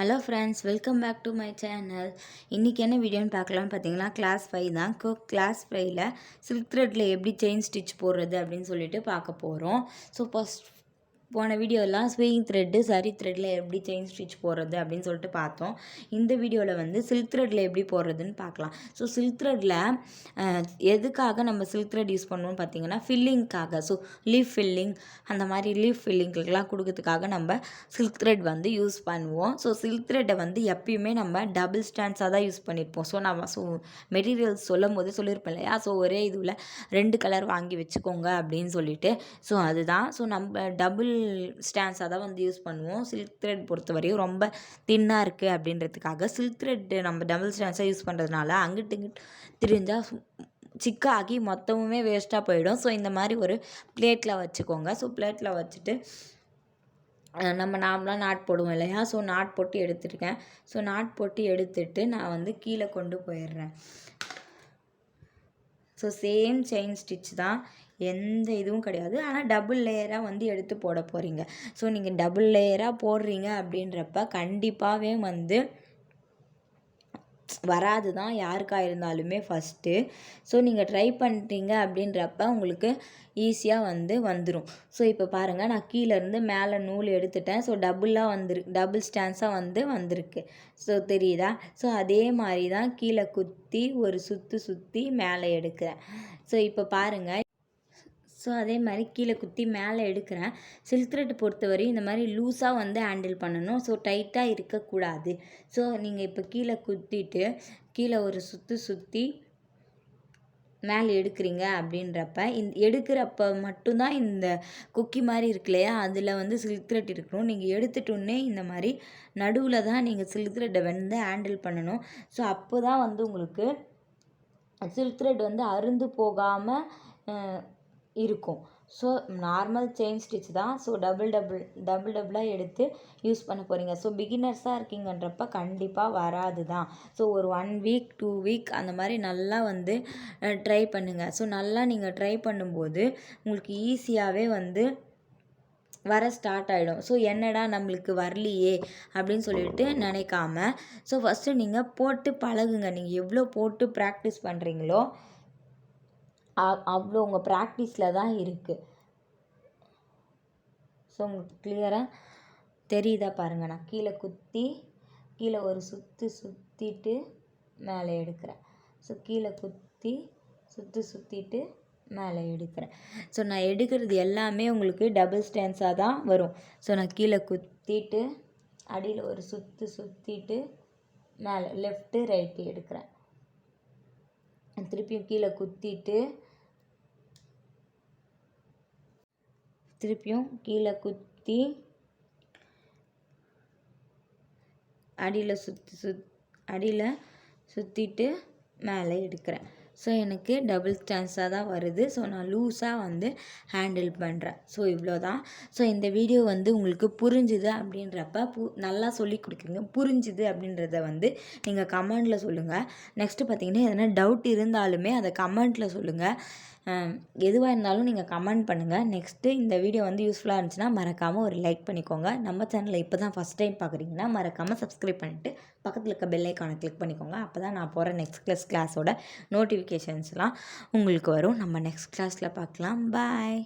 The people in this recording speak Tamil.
Hello friends welcome back to my channel இன்றைக்கி என்ன வீடியோன்னு பார்க்கலாம்னு பார்த்தீங்கன்னா கிளாஸ் ஃபைவ் தான். கோ கிளாஸ் ஃபைவ்ல சில்க் த்ரெட்டில் எப்படி செயின் ஸ்டிச் போடுறது அப்படின்னு சொல்லிட்டு பார்க்க போகிறோம் ஸோ ஃபஸ்ட் போன வீடியோலாம் ஸ்வீயிங் த்ரெட்டு சரி த்ரெட்டில் எப்படி செயின் ஸ்டிச் போடுறது அப்படின்னு சொல்லிட்டு பார்த்தோம். இந்த வீடியோவில் வந்து சில்க் த்ரெட்டில் எப்படி போடுறதுன்னு பார்க்கலாம். ஸோ சில்க் த்ரெட்டில் எதுக்காக நம்ம சில்க் த்ரெட் யூஸ் பண்ணுவோம்னு பார்த்தீங்கன்னா ஃபில்லிங்க்காக ஸோ லீஃப் ஃபில்லிங் அந்த மாதிரி லீஃப் ஃபில்லிங்கெலாம் கொடுக்கறதுக்காக நம்ம சில்க் த்ரெட் வந்து யூஸ் பண்ணுவோம். ஸோ சில்க் த்ரெட்டை வந்து எப்பயுமே நம்ம டபுள் ஸ்டாண்ட்ஸாக தான் யூஸ் பண்ணியிருப்போம் ஸோ நம்ம ஸோ மெட்டீரியல்ஸ் சொல்லும் போது சொல்லியிருப்பேன் இல்லையா? ஸோ ஒரே இதுவில் ரெண்டு கலர் வாங்கி வச்சுக்கோங்க அப்படின்னு சொல்லிட்டு. ஸோ அதுதான். ஸோ நம்ம டபுள் ஸ்டாண்ட்ஸாக தான் வந்து யூஸ் பண்ணுவோம். சில்க் த்ரெட் பொறுத்த வரையும் ரொம்ப தின்னாக இருக்குது அப்படின்றதுக்காக சில்க் த்ரெட் நம்ம டபுள் ஸ்டாண்ட்ஸாக யூஸ் பண்ணுறதுனால அங்கிட்டு இங்கிட்டு திரிஞ்சால் சிக்காகி மொத்தமுமே வேஸ்ட்டாக போயிடும். ஸோ இந்த மாதிரி ஒரு பிளேட்டில் வச்சுக்கோங்க. ஸோ பிளேட்டில் வச்சுட்டு நம்ம நாமளாக நாட் போடுவோம் இல்லையா? ஸோ நாட் போட்டு எடுத்துருக்கேன். ஸோ நாட் போட்டு எடுத்துட்டு நான் வந்து கீழே கொண்டு போயிடுறேன். ஸோ சேம் செயின் ஸ்டிச் தான். எந்த இதுவும் கிடையாது. ஆனால் டபுள் லேயராக வந்து எடுத்து போட போகிறீங்க ஸோ நீங்கள் டபுள் லேயராக போடுறீங்க அப்படின்றப்ப கண்டிப்பாகவே வந்து வராது தான் யாருக்காக இருந்தாலுமே ஃபஸ்ட்டு ஸோ நீங்கள் ட்ரை பண்ணுறீங்க அப்படின்றப்ப உங்களுக்கு ஈஸியாக வந்து வந்துடும் ஸோ இப்போ பாருங்கள் நான் கீழேருந்து மேலே நூல் எடுத்துட்டேன். ஸோ டபுளாக வந்துரு டபுள் ஸ்டான்ஸாக வந்து வந்திருக்கு. ஸோ தெரியுதா? ஸோ அதே மாதிரி தான் கீழே குத்தி ஒரு சுற்று சுற்றி மேலே எடுக்கிறேன். ஸோ இப்போ பாருங்கள் ஸோ அதே மாதிரி கீழே குத்தி மேலே எடுக்கிறேன். சில்க் த்ரெட் பொறுத்தவரையும் இந்த மாதிரி லூஸாக வந்து ஹேண்டில் பண்ணணும். ஸோ டைட்டாக இருக்கக்கூடாது. ஸோ நீங்கள் இப்போ கீழே குத்திட்டு கீழே ஒரு சுற்று சுற்றி மேலே எடுக்கிறீங்க அப்படின்றப்ப இந்த எடுக்கிறப்ப மட்டும்தான் இந்த குக்கி மாதிரி இருக்கு இல்லையா? அதில் வந்து சில்க் த்ரெட் இருக்கணும். நீங்கள் எடுத்துட்டோன்னே இந்த மாதிரி நடுவில் தான் நீங்கள் சில்க் த்ரெட்டை வந்து ஹேண்டில் பண்ணணும். ஸோ அப்போ தான் வந்து உங்களுக்கு சில்க் த்ரெட் வந்து அருந்து போகாமல் இருக்கும். ஸோ நார்மல் செயின் ஸ்டிச் தான். ஸோ டபுள் டபுள் டபுள் டபுளாக எடுத்து யூஸ் பண்ண போகிறீங்க ஸோ பிகினர்ஸாக இருக்கீங்கன்றப்ப கண்டிப்பாக வராது தான். ஸோ ஒரு ஒன் வீக் டூ வீக் அந்த மாதிரி நல்லா வந்து ட்ரை பண்ணுங்கள் ஸோ நல்லா நீங்கள் ட்ரை பண்ணும்போது உங்களுக்கு ஈஸியாகவே வந்து வர ஸ்டார்ட் ஆகிடும் ஸோ என்னடா நம்மளுக்கு வரலையே அப்படின்னு சொல்லிட்டு நினைக்காம. ஸோ ஃபஸ்ட்டு நீங்கள் போட்டு பழகுங்க. நீங்கள் எவ்வளோ போட்டு ப்ராக்டிஸ் பண்ணுறீங்களோ அவ்வளோ உங்கள் ப்ராக்டிஸில் தான் இருக்குது ஸோ உங்களுக்கு கிளியராக தெரியுதா பாருங்கள் நான் கீழே குத்தி கீழே ஒரு சுற்று சுற்றிட்டு மேலே எடுக்கிறேன். ஸோ கீழே குத்தி சுற்றி சுற்றிட்டு மேலே எடுக்கிறேன். ஸோ நான் எடுக்கிறது எல்லாமே உங்களுக்கு டபுள் ஸ்டான்ஸாக தான் வரும். ஸோ நான் கீழே குத்திட்டு அடியில் ஒரு சுற்று சுற்றிட்டு மேலே லெஃப்ட்டு ரைட்டு எடுக்கிறேன். திருப்பியும் கீழே குத்திட்டு திருப்பியும் கீழே குத்தி அடியில் சுற்றி சுத் அடியில் சுற்றிட்டு மேலே எடுக்கிறேன். ஸோ எனக்கு டபுள் ஸ்டான்ஸாக தான் வருது. ஸோ நான் லூஸாக வந்து ஹேண்டில் பண்ணுறேன் ஸோ இவ்வளோ தான் ஸோ இந்த வீடியோ வந்து உங்களுக்கு புரிஞ்சுது அப்படின்றப்ப பு நல்லா சொல்லி கொடுக்குறீங்க புரிஞ்சுது அப்படின்றத வந்து நீங்கள் கமெண்டில் சொல்லுங்கள் நெக்ஸ்ட்டு பார்த்தீங்கன்னா எதனா டவுட் இருந்தாலுமே அதை கமெண்ட்டில் சொல்லுங்கள் எதுவாக இருந்தாலும் நீங்கள் கமெண்ட் பண்ணுங்கள் நெக்ஸ்ட்டு இந்த வீடியோ வந்து யூஸ்ஃபுல்லாக இருந்துச்சுன்னா மறக்காமல் ஒரு லைக் பண்ணிக்கோங்க. நம்ம சேனலில் இப்போ தான் ஃபஸ்ட் டைம் பார்க்குறீங்கன்னா மறக்காமல் சப்ஸ்கிரைப் பண்ணிவிட்டு பக்கத்தில் இருக்க பெல் ஐக்கானை கிளிக் பண்ணிக்கோங்க. அப்போ தான் நான் போகிற நெக்ஸ்ட் கிளாஸ் கிளாஸோட நோட்டிஃபிகேஷன்ஸ்லாம் உங்களுக்கு வரும். நம்ம நெக்ஸ்ட் கிளாஸில் பார்க்கலாம். பாய்